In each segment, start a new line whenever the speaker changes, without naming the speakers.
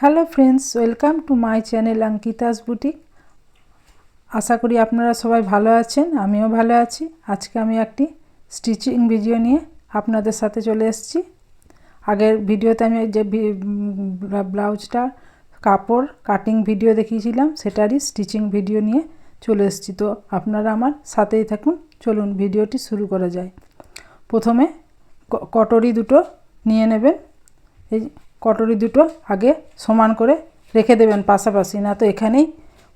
Hello friends welcome to my channel Ankita's boutique আশা করি আপনারা সবাই ভালো আছেন, আমিও ভালো আছি। আজকে আমি একটি স্টিচিং ভিডিও নিয়ে আপনাদের সাথে চলে এসেছি। আগের ভিডিওতে আমি যে ব্লাউজটা, কাপড় কাটিং ভিডিও দেখিয়েছিলাম, সেটারই স্টিচিং ভিডিও নিয়ে চলে এসেছি। তো আপনারা আমার সাথেই থাকুন, চলুন ভিডিওটি শুরু করা যায়। প্রথমে কটরি দুটো নিয়ে নেবেন। এই কটরি দুটো আগে সমান করে রেখে দেবেন পাশাপাশি, না তো এখানেই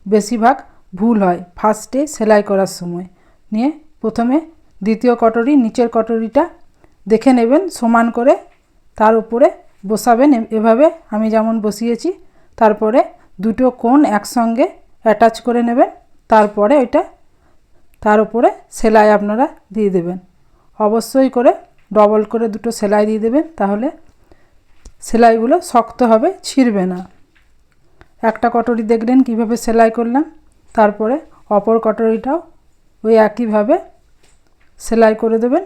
বেশিরভাগ ভুল হয়। ফার্স্টে সেলাই করার সময়। নিয়ে প্রথমে দ্বিতীয় কটরি, নিচের কটরিটা দেখে নেবেন, সমান করে তার উপরে বসাবেন। এভাবে আমি যেমন বসিয়েছি, তারপরে দুটো কোণ একসঙ্গে অ্যাটাচ করে নেবেন। তারপরে ওইটা তার উপরে সেলাই আপনারা দিয়ে দেবেন। অবশ্যই করে ডবল করে দুটো সেলাই দিয়ে দেবেন, তাহলে সেলাইগুলো শক্ত হবে, ছিঁড়বে না। একটা কটরি দেখলেন কীভাবে সেলাই করলাম, তারপরে অপর কটরিটাও ওই একইভাবে সেলাই করে দেবেন।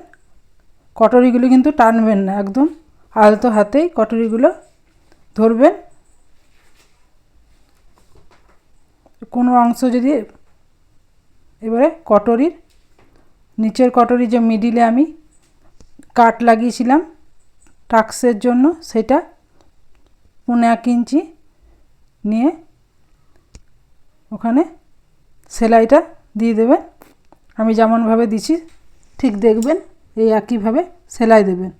কটরিগুলো কিন্তু টানবেন না, একদম আলতো হাতেই কটরিগুলো ধরবেন। কোনো অংশ যদি এবারে কটরির, নিচের কটরি যে মিডিলে আমি কাট লাগিয়েছিলাম টাক্সের জন্য সেটা পনেরো এক ইঞ্চি নিয়ে ওখানে সেলাইটা দিয়ে দেবেন। আমি যেমনভাবে দিছি, ঠিক দেখবেন এই একইভাবে সেলাই দেবেন।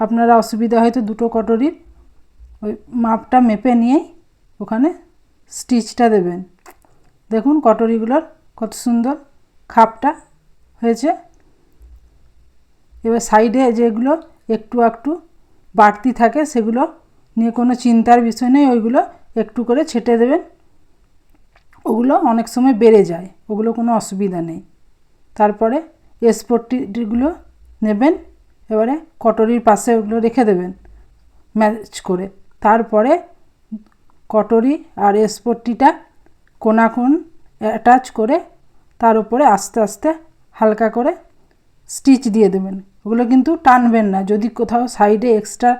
আপনারা অসুবিধা হয়তো দুটো কটরির ওই মাপটা মেপে নিয়েই ওখানে স্টিচটা দেবেন। দেখুন কটরিগুলোর কত সুন্দর খাপটা হয়েছে। এবার সাইডে যেগুলো একটু একটু বাড়তি থাকে, সেগুলো নিয়ে কোনো চিন্তার বিষয় নেই, ওইগুলো একটু করে ছেটে দেবেন। ওগুলো অনেক সময় বেড়ে যায়, ওগুলো কোনো অসুবিধা নেই। তারপরে এসপট্টিগুলো নেবেন, এবারে কটরির পাশে ওগুলো রেখে দেবেন, ম্যাচ করে। তারপরে কটরি আর এসপট্টিটা কোনাকুন অ্যাটাচ করে, তার উপরে আস্তে আস্তে হালকা করে স্টিচ দিয়ে দেবেন। ওগুলো কিন্তু টানবেন না। যদি কোথাও সাইডে এক্সট্রা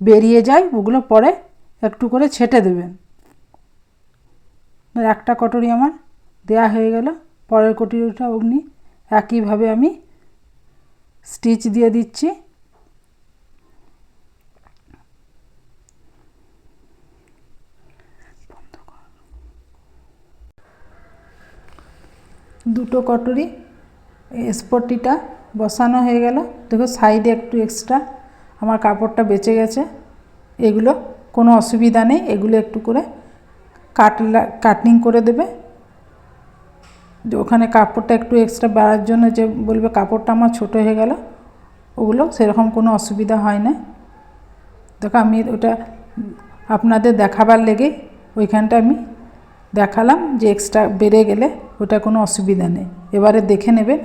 বেরিয়ে যায়, ওগুলো পরে একটু করে ছেটে দেবেন। একটা কটরি আমার দেয়া হয়ে গেল। পরের কটরিটা অগ্নি একইভাবে আমি স্টিচ দিয়ে দিচ্ছি। দুটো কটরি স্পটিটা বসানো হয়ে গেল। দেখো সাইডে একটু এক্সট্রা আমার কাপড়টা বেঁচে গেছে। এগুলো কোনো অসুবিধা নেই। এগুলো একটু করে কাটলা কাটিং করে দেবে। ওখানে কাপড়টা একটু এক্সট্রা বাড়ার জন্য যে বলবে কাপড়টা আমার ছোট হয়ে গেল, ওগুলো সেরকম কোনো অসুবিধা হয় না। দেখো আমি ওটা আপনাদের দেখাবার লেগে ওইখানটা আমি দেখালাম যে এক্সট্রা বেড়ে গেলে ওটা কোনো অসুবিধা নেই। এবারে দেখে নেবেন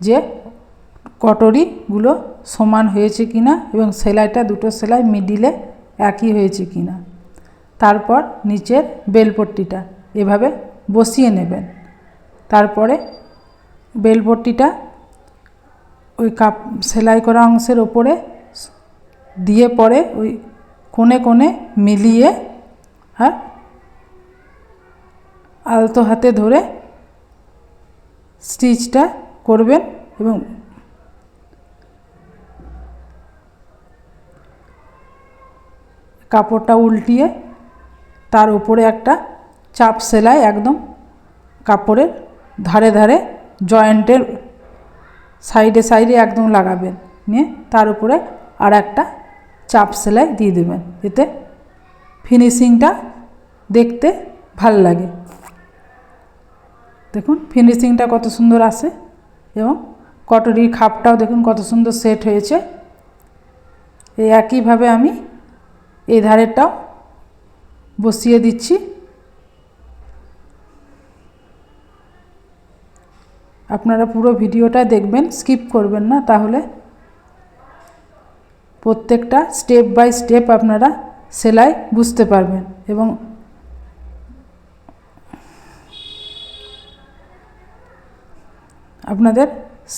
যে কটরিগুলো সমান হয়েছে কি না এবং সেলাইটা দুটো সেলাই মিডিলে একই হয়েছে কি না। তারপর নিচের বেলপট্টিটা এভাবে বসিয়ে নেবেন। তারপরে বেলপট্টিটা ওই কাপ, সেলাই করা অংশের ওপরে দিয়ে পরে ওই কোণে কোণে মিলিয়ে হ্যাঁ আলতো হাতে ধরে স্টিচটা করবেন এবং কাপড়টা উল্টিয়ে তার উপরে একটা চাপ সেলাই একদম কাপড়ের ধারে ধারে জয়েন্টের সাইডে সাইডে একদম লাগাবেন। নিয়ে তার উপরে আর একটা চাপ সেলাই দিয়ে দেবেন। এতে ফিনিশিংটা দেখতে ভালো লাগে। দেখুন ফিনিশিংটা কত সুন্দর আসে এবং কটরির খাপটাও দেখুন কত সুন্দর সেট হয়েছে। এই একইভাবে আমি এই ধারেরটাও বসিয়ে দিচ্ছি। আপনারা পুরো ভিডিওটা দেখবেন, স্কিপ করবেন না, তাহলে প্রত্যেকটা স্টেপ বাই স্টেপ আপনারা সেলাই বুঝতে পারবেন এবং আপনাদের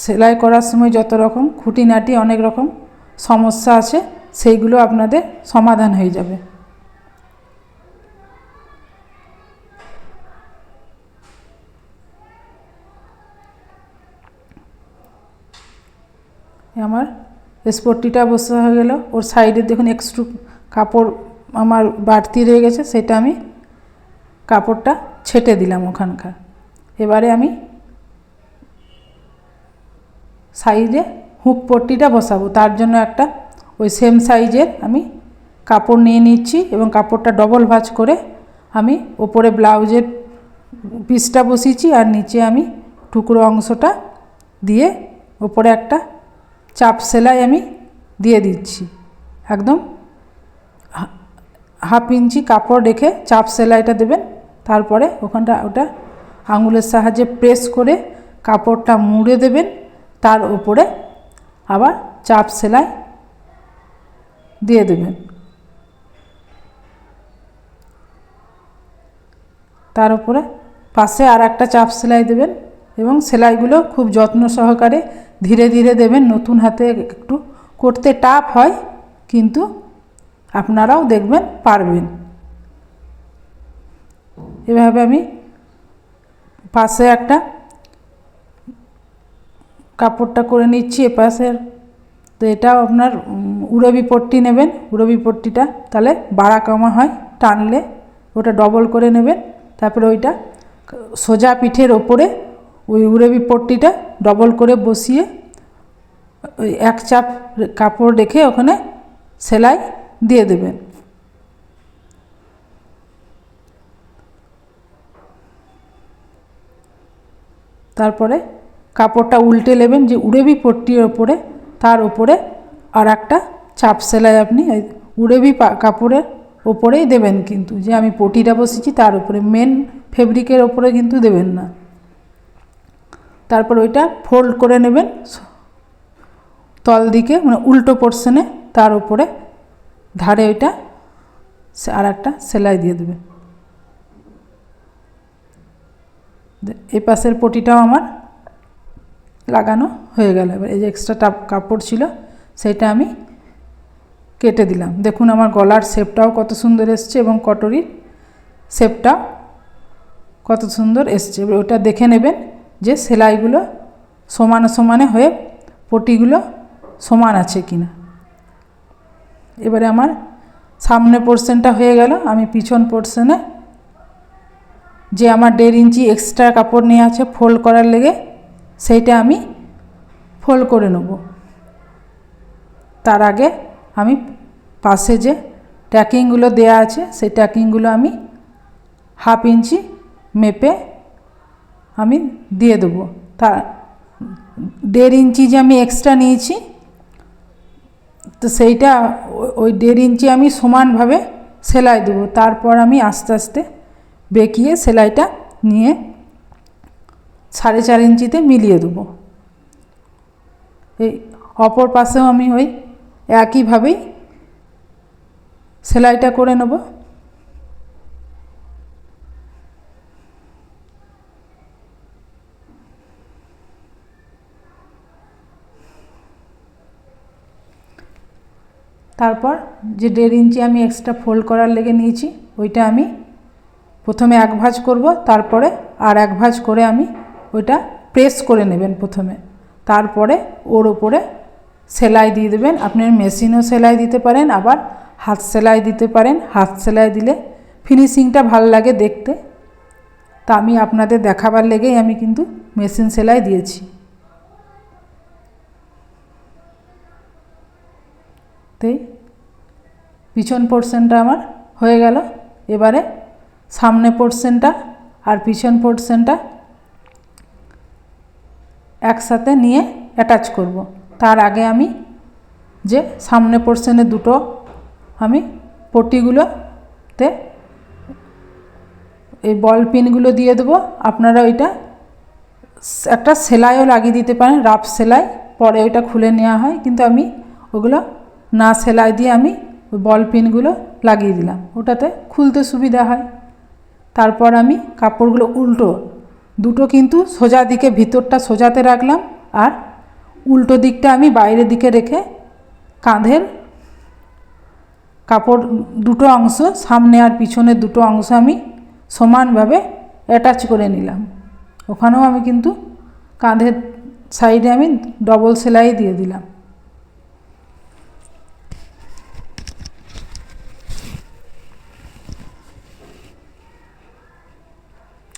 সেলাই করার সময় যত রকম খুঁটিনাটি, অনেক রকম সমস্যা আছে সেইগুলো আপনাদের সমাধান হয়ে যাবে। আমার স্পটটিটা বসে হয়ে গেল। ওর সাইডে দেখুন এক্সট্রু কাপড় আমার বাড়তি রয়ে গেছে, সেটা আমি কাপড়টা ছেটে দিলাম ওখানকার। এবারে আমি সাইডে হুক পট্টিটা বসাবো, তার জন্য একটা ওই সেম সাইজের আমি কাপড় নিয়ে নিচ্ছি এবং কাপড়টা ডবল ভাঁজ করে আমি ওপরে ব্লাউজের পিসটা বসিয়েছি আর নিচে আমি টুকরো অংশটা দিয়ে ওপরে একটা চাপ সেলাই আমি দিয়ে দিচ্ছি। একদম হাফ ইঞ্চি কাপড় রেখে চাপ সেলাইটা দেবেন, তারপরে ওখানটা ওটা আঙুলের সাহায্যে প্রেস করে কাপড়টা মুড়ে দেবেন, তার উপরে আবার চাপ সেলাই দিয়ে দেবেন তার উপরে পাশে আর একটা চাপ সেলাই দেবেন এবং সেলাইগুলো খুব যত্ন সহকারে ধীরে ধীরে দেবেন। নতুন হাতে একটু করতে টাফ হয়, কিন্তু আপনারাও দেখবেন পারবেন। এভাবে আমি পাশে একটা কাপড়টা করে নিচ্ছি এপাশের তো এটাও আপনার উড়বি পট্টি নেবেন, উড়বি পট্টিটা। তাহলে বাড়া কমা হয়, টানলে ওটা ডবল করে নেবেন। তারপরে ওইটা সোজা পিঠের ওপরে ওই উড়বি পট্টিটা ডবল করে বসিয়ে ওই এক চাপ কাপড় রেখে ওখানে সেলাই দিয়ে দেবেন। তারপরে কাপড়টা উল্টে নেবেন যে উড়েবি পট্টির ওপরে তার ওপরে আর একটা চাপ সেলাই আপনি উড়েবি কাপড়ের ওপরেই দেবেন কিন্তু। যে আমি পটিটা বসেছি তার উপরে মেন ফেব্রিকের ওপরে কিন্তু দেবেন না। তারপর ওইটা ফোল্ড করে নেবেন। তল দিকে মানে উল্টো পোর্শনে তার উপরে ধারে ওইটা আর একটা সেলাই দিয়ে দেবেন এই পাশের পটিটাও আমার লাগানো হয়ে গেল। এবার এই যে এক্সট্রা টাপ কাপড় ছিল, সেটা আমি কেটে দিলাম। দেখুন আমার গলার শেপটাও কত সুন্দর এসছে এবং কটরির শেপটাও কত সুন্দর এসছে। এবার ওটা দেখে নেবেন যে সেলাইগুলো সমানে সমানে হয়ে পটিগুলো সমান আছে কিনা। এবারে আমার সামনে পোর্শনটা হয়ে গেল। আমি পিছন পোর্শনে যে আমার দেড় ইঞ্চি এক্সট্রা কাপড় নিয়ে আছে ফোল্ড করার লেগে সেইটা আমি ফোল্ড করে নেব। তার আগে আমি পাশে যে ট্যাকিংগুলো দেয়া আছে, সেই ট্যাকিংগুলো আমি হাফ ইঞ্চি মেপে আমি দিয়ে দেবো। তা, দেড় ইঞ্চি যে আমি এক্সট্রা নিয়েছি, তো সেইটা ওই দেড় ইঞ্চি আমি সমানভাবে সেলাই দেবো। তারপর আমি আস্তে আস্তে বেঁকিয়ে সেলাইটা নিয়ে সাড়ে চার ইঞ্চিতে মিলিয়ে দেবো। এই অপর পাশেও আমি ওই একইভাবেই সেলাইটা করে নেব। তারপর যে দেড় ইঞ্চি আমি এক্সট্রা ফোল্ড করার লেগে নিয়েছি, ওইটা আমি প্রথমে এক ভাঁজ করব, তারপরে আর এক ভাঁজ করে আমি ওইটা প্রেস করে নেবেন প্রথমে। তারপরে ওর ওপরে সেলাই দিয়ে দেবেন। আপনি মেশিনও সেলাই দিতে পারেন, আবার হাত সেলাই দিতে পারেন। হাত সেলাই দিলে ফিনিশিংটা ভালো লাগে দেখতে। তা আমি আপনাদের দেখাবার লেগেই আমি কিন্তু মেশিন সেলাই দিয়েছি। তাই পিছন পোর্শনটা আমার হয়ে গেল। এবারে সামনে পোর্শনটা আর পিছন পোর্শনটা একসাথে নিয়ে অ্যাটাচ করব। তার আগে আমি যে সামনে পোর্শনে দুটো আমি পটিগুলোতে এই বল পিনগুলো দিয়ে দেবো। আপনারা ওইটা একটা সেলাইও লাগিয়ে দিতে পারেন রাফ সেলাই। পরে ওইটা খুলে নেওয়া হয়। কিন্তু আমি ওগুলো না সেলাই দিয়ে আমি বল পিনগুলো লাগিয়ে দিলাম। ওটাতে খুলতে সুবিধা হয়। তারপর আমি কাপড়গুলো উল্টো দুটো কিন্তু সোজা দিকে ভিতরটা সোজাতে রাখলাম আর উল্টো দিকটা আমি বাইরের দিকে রেখে কাঁধের কাপড় দুটো অংশ, সামনে আর পিছনের দুটো অংশ আমি সমানভাবে অ্যাটাচ করে নিলাম। ওখানেও আমি কিন্তু কাঁধের সাইডে আমি ডবল সেলাই দিয়ে দিলাম।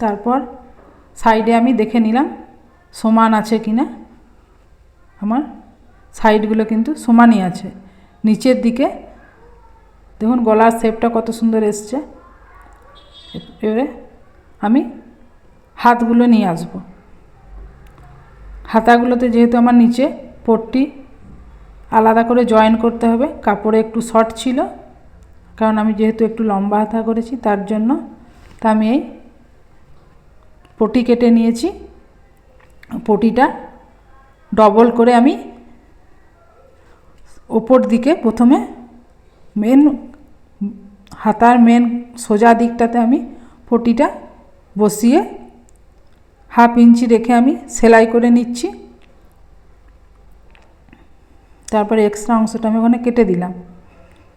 তারপর সাইডে আমি দেখে নিলাম, সমান আছে কি না। আমার সাইডগুলো কিন্তু সমানই আছে। নিচের দিকে, দেখুন গলার শেপটা কত সুন্দর এসছে। এবারে আমি হাতগুলো নিয়ে আসব। হাতাগুলোতে যেহেতু আমার নিচে পট্টি, আলাদা করে জয়েন করতে হবে। কাপড়ে একটু শর্ট ছিল, কারণ আমি যেহেতু একটু লম্বা হাতা করেছি, তার জন্য তা আমি এই পটি কেটে নিয়েছি। পটিটা ডবল করে আমি ওপর দিকে প্রথমে মেন হাতার মেন সোজা দিকটাতে আমি পটিটা বসিয়ে হাফ ইঞ্চি রেখে আমি সেলাই করে নিচ্ছি। তারপরে এক্সট্রা অংশটা আমি ওখানে কেটে দিলাম।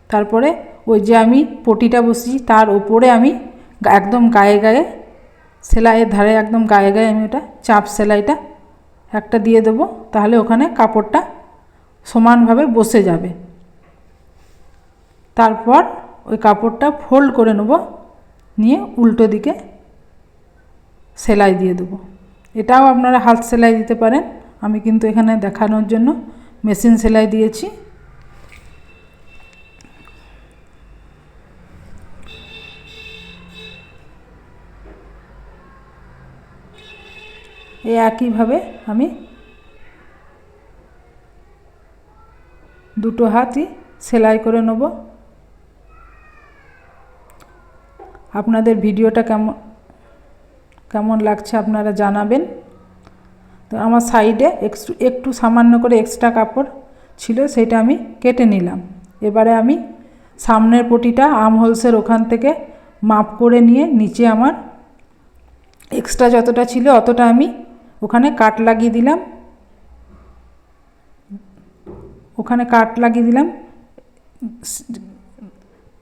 তারপরে ওই যে আমি পটিটা বসিয়েছি, তার ওপরে আমি একদম গায়ে গায়ে সেলাইয়ের ধারে একদম গায়ে গায়ে আমি ওটা চাপ সেলাইটা একটা দিয়ে দেবো, তাহলে ওখানে কাপড়টা সমানভাবে বসে যাবে। তারপর ওই কাপড়টা ফোল্ড করে নেব, নিয়ে উল্টো দিকে সেলাই দিয়ে দেবো। এটাও আপনারা হাত সেলাই দিতে পারেন, আমি কিন্তু এখানে দেখানোর জন্য মেশিন সেলাই দিয়েছি। এই একইভাবে আমি দুটো হাতই সেলাই করে নেব। আপনাদের ভিডিওটা কেমন কেমন লাগছে আপনারা জানাবেন। তো আমার সাইডে একটু একটু সামান্য করে এক্সট্রা কাপড় ছিল, সেটা আমি কেটে নিলাম। এবারে আমি সামনের পটিটা আম হোলসের ওখান থেকে মাপ করে নিয়ে নিচে আমার এক্সট্রা যতটা ছিল অতটা আমি ওখানে কাট লাগিয়ে দিলাম। ওখানে কাট লাগিয়ে দিলাম।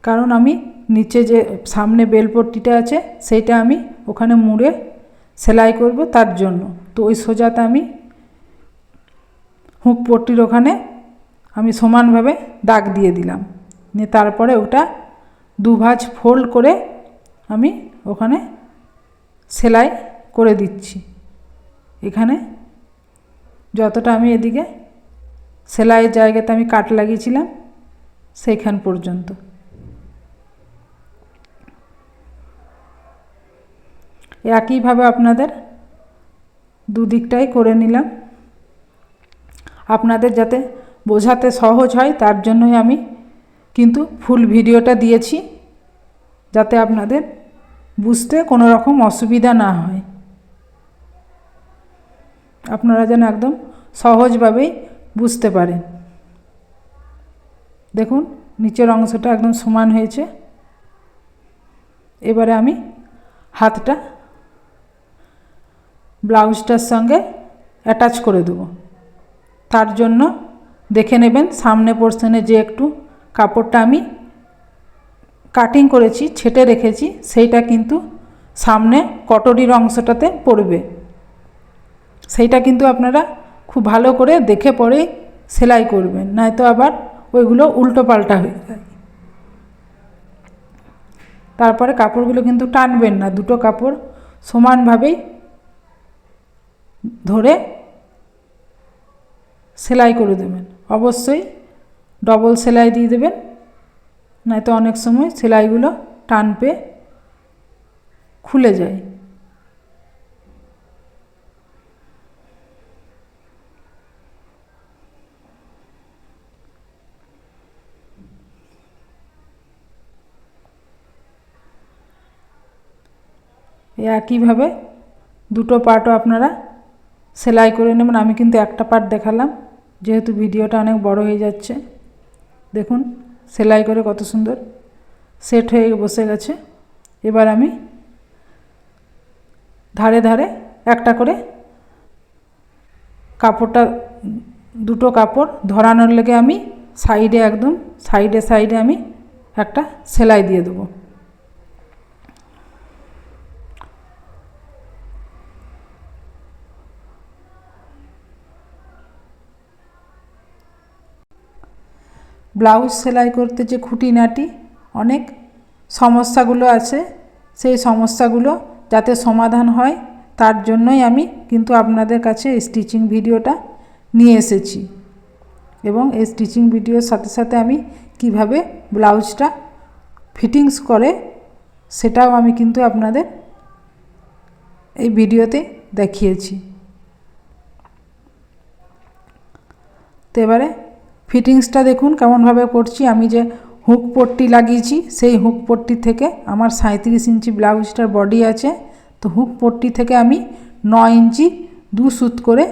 কারণ আমি নিচে যে সামনে বেলপট্টিটা আছে সেইটা আমি ওখানে মুড়ে সেলাই করব তার জন্য। তো ওই সোজাতে আমি হুক পট্টির ওখানে আমি সমানভাবে দাগ দিয়ে দিলাম। নিয়ে তারপরে ওটা দুভাজ ফোল্ড করে আমি ওখানে সেলাই করে দিচ্ছি। এখানে যতটা আমি এদিকে সেলাইয়ের জায়গাতে আমি কাট লাগিয়েছিলাম সেইখান পর্যন্ত। একইভাবে আপনাদের দুদিকটাই করে নিলাম। আপনাদের যাতে বোঝাতে সহজ হয় তার জন্যই আমি কিন্তু ফুল ভিডিওটা দিয়েছি, যাতে আপনাদের বুঝতে কোনো রকম অসুবিধা না হয়। আপনারা যেন একদম সহজভাবেই বুঝতে পারেন। দেখুন, নিচের অংশটা একদম সমান হয়েছে। এবারে আমি হাতটা ব্লাউজটার সঙ্গে অ্যাটাচ করে দেব। তার জন্য দেখে নেবেন, সামনে পোর্শনে যে একটু কাপড়টা আমি কাটিং করেছি, ছেটে রেখেছি, সেইটা কিন্তু সামনে কটরির অংশটাতে পড়বে। সেইটা কিন্তু আপনারা খুব ভালো করে দেখে পরে সেলাই করবেন, নয়তো আবার ওইগুলো উল্টো পাল্টা হয়ে যায়। তারপরে কাপড়গুলো কিন্তু টানবেন না, দুটো কাপড় সমানভাবেই ধরে সেলাই করে দেবেন। অবশ্যই ডবল সেলাই দিয়ে দেবেন, নয়তো অনেক সময় সেলাইগুলো টান পেয়ে খুলে যায়। একইভাবে দুটো পার্টও আপনারা সেলাই করে নেবেন। আমি কিন্তু একটা পার্ট দেখালাম, যেহেতু ভিডিওটা অনেক বড় হয়ে যাচ্ছে। দেখুন, সেলাই করে কত সুন্দর। সেট হয়ে বসে গেছে। এবার আমি ধারে ধারে একটা করে কাপড়টা, দুটো কাপড় ধরানোর লেগে আমি সাইডে একদম সাইডে সাইডে আমি একটা সেলাই দিয়ে দেবো। ব্লাউজ সেলাই করতে যে খুঁটিনাটি, অনেক সমস্যাগুলো আছে। সেই সমস্যাগুলো যাতে সমাধান হয়, তার জন্যই আমি কিন্তু আপনাদের কাছে স্টিচিং ভিডিওটা নিয়ে এসেছি। এবং এই স্টিচিং ভিডিওর সাথে সাথে আমি কীভাবে ব্লাউজটা ফিটিংস করে, সেটাও আমি কিন্তু আপনাদের এই ভিডিওতে দেখিয়েছি। তো এবারে ফিটিংসটা দেখুন কেমনভাবে করছি। আমি যে হুক পট্টি লাগিয়েছি, সেই হুক পট্টি থেকে আমার সাঁত্রিশ ইঞ্চি ব্লাউজটার বডি আছে। তো হুক পট্টি থেকে আমি ন ইঞ্চি দু সুত করে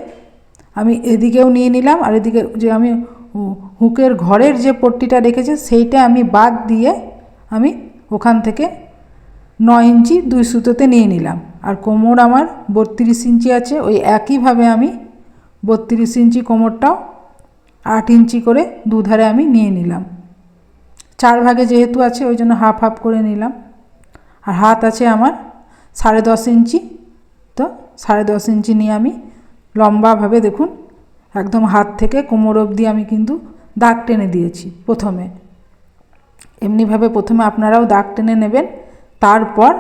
আমি এদিকেও নিয়ে নিলাম আর এদিকে যে আমি হুকের ঘরের যে পট্টিটা রেখেছে, সেইটা আমি বাদ দিয়ে আমি ওখান থেকে ন ইঞ্চি দুই সুতোতে নিয়ে নিলাম। আর কোমর আমার বত্রিশ ইঞ্চি আছে, ওই একইভাবে আমি বত্রিশ ইঞ্চি কোমরটাও আট ইঞ্চি করে দুধারে আমি নিয়ে নিলাম। চার ভাগে যেহেতু আছে, ওই জন্য হাফ হাফ করে নিলাম। আর হাত আছে আমার সাড়ে দশ ইঞ্চি। তো সাড়ে দশ ইঞ্চি নিয়ে আমি লম্বাভাবে দেখুন, একদম হাত থেকে কোমর অবধি আমি কিন্তু দাগ টেনে দিয়েছি প্রথমে। এমনিভাবে প্রথমে আপনারাও দাগ টেনে নেবেন, তারপর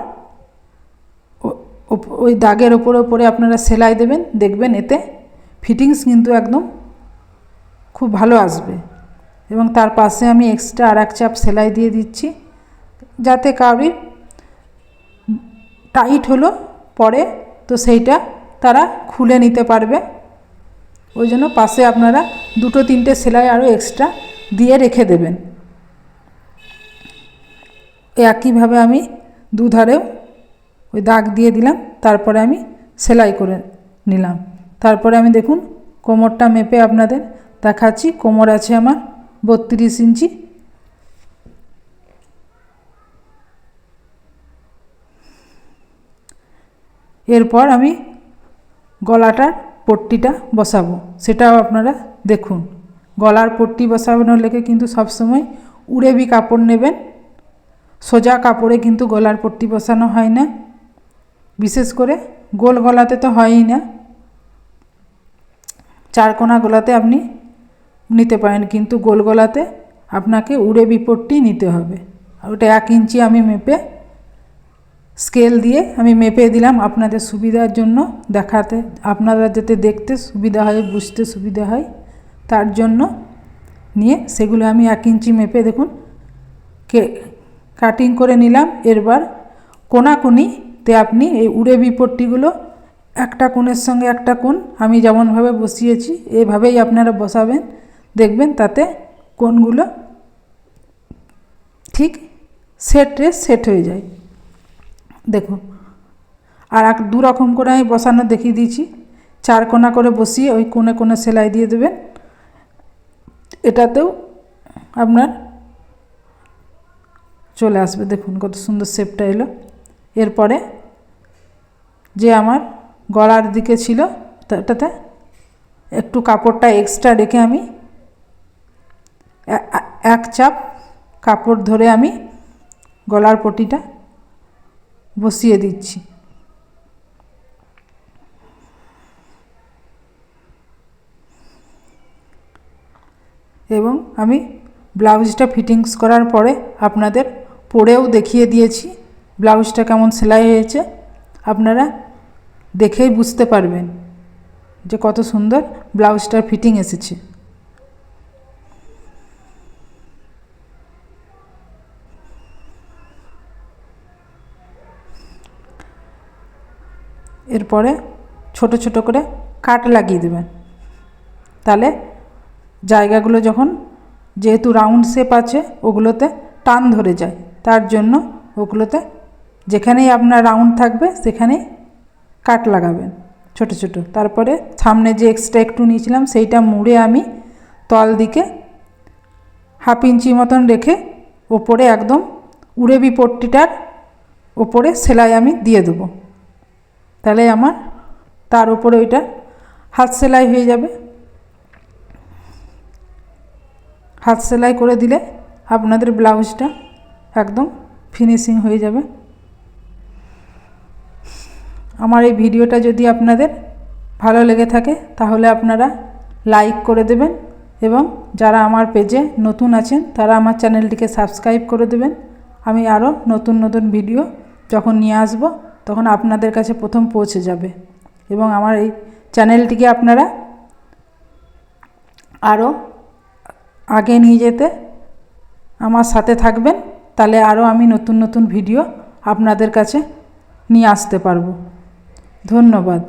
ওই দাগের ওপরে ওপরে আপনারা সেলাই দেবেন, দেখবেন এতে ফিটিংস কিন্তু একদম খুব ভালো আসবে। এবং তার পাশে আমি এক্সট্রা আর এক চাপ সেলাই দিয়ে দিচ্ছি। যাতে কাউরির টাইট হলো পরে, তো সেইটা তারা খুলে নিতে পারবে। ওই জন্য পাশে আপনারা দুটো তিনটে সেলাই আরও এক্সট্রা দিয়ে রেখে দেবেন। একইভাবে আমি দুধারেও ওই দাগ দিয়ে দিলাম, তারপরে আমি সেলাই করে নিলাম। তারপরে আমি দেখুন কোমরটা মেপে আপনাদের দেখাচ্ছি কোমর আছে আমার, বত্রিশ ইঞ্চি। এরপর আমি গলাটার পট্টিটা বসাবো, সেটাও আপনারা দেখুন। গলার পট্টি বসানোর লেগে কিন্তু সবসময় উড়েবি কাপড় নেবেন। সোজা কাপড়ে কিন্তু গলার পট্টি বসানো হয় না। বিশেষ করে গোল গলাতে তো হয়ই না। চারকোনা গলাতে আপনি নিতে পারেন, কিন্তু গোল গলাতে আপনাকে উড়ে বিপট্টি নিতে হবে। ওটা এক ইঞ্চি আমি মেপে স্কেল দিয়ে আমি মেপে দিলাম আপনাদের সুবিধার জন্য দেখাতে, আপনারা যাতে দেখতে সুবিধা হয়, বুঝতে সুবিধা হয়, তার জন্য নিয়ে সেগুলো আমি এক ইঞ্চি মেপে দেখুন, কে কাটিং করে নিলাম। এরবার কোনাকুনিতে আপনি এই উড়ে বিপট্টিগুলো, একটা কোণের সঙ্গে একটা কোণ আমি যেমনভাবে বসিয়েছি, এভাবেই আপনারা বসাবেন। দেখবেন তাতে কোনগুলো ঠিক সেটে সেট হয়ে যায়। দেখুন, আর এক দু রকম করে আমি বসানো দেখিয়ে দিয়েছি। চার কোনা করে বসিয়ে ওই কোণে কোণে সেলাই দিয়ে দেবেন। এটাতেও আপনার চলে আসবে। দেখুন কত সুন্দর শেপটা এলো। এরপরে যে আমার গলার দিকে ছিল এটাতে একটু কাপড়টা এক্সট্রা রেখে আমি এক চাপ কাপড় ধরে আমি গলার পটিটা বসিয়ে দিচ্ছি। এবং আমি ব্লাউজটা ফিটিংস করার পরে আপনাদের পরেও দেখিয়ে দিয়েছি ব্লাউজটা কেমন সেলাই হয়েছে। আপনারা দেখেই বুঝতে পারবেন যে কত সুন্দর ব্লাউজটার ফিটিং এসেছে। এরপরে ছোট ছোট করে কাট লাগিয়ে দেবেন। তাহলে জায়গাগুলো যখন যেহেতু রাউন্ড শেপ আছে, ওগুলোতে টান ধরে যায়। তার জন্য ওগুলোতে যেখানেই আপনার রাউন্ড থাকবে, সেখানেই কাট লাগাবেন ছোট ছোট। তারপরে সামনে যে এক্সট্রা একটু নিয়েছিলাম, সেইটা মুড়ে আমি তল দিকে হাফ ইঞ্চি মতন রেখে ওপরে একদম উড়েবি পট্টিটার ওপরে সেলাই আমি দিয়ে দেবো। তাহলে আমার তার উপরে ওইটা হাত সেলাই হয়ে যাবে। হাত সেলাই করে দিলে আপনাদের ব্লাউজটা একদম ফিনিশিং হয়ে যাবে। আমার এই ভিডিওটা যদি আপনাদের ভালো লেগে থাকে, তাহলে আপনারা লাইক করে দেবেন এবং যারা আমার পেজে নতুন আছেন, তারা আমার চ্যানেলটিকে সাবস্ক্রাইব করে দেবেন। আমি আরও নতুন নতুন ভিডিও যখন নিয়ে আসব তখন আপনাদের কাছে প্রথম পৌঁছে যাবে। এবং আমার এই চ্যানেলটিকে আপনারা আরও আগে নিয়ে যেতে আমার সাথে থাকবেন, তাহলে আরও আমি নতুন নতুন ভিডিও আপনাদের কাছে নিয়ে আসতে পারব। ধন্যবাদ।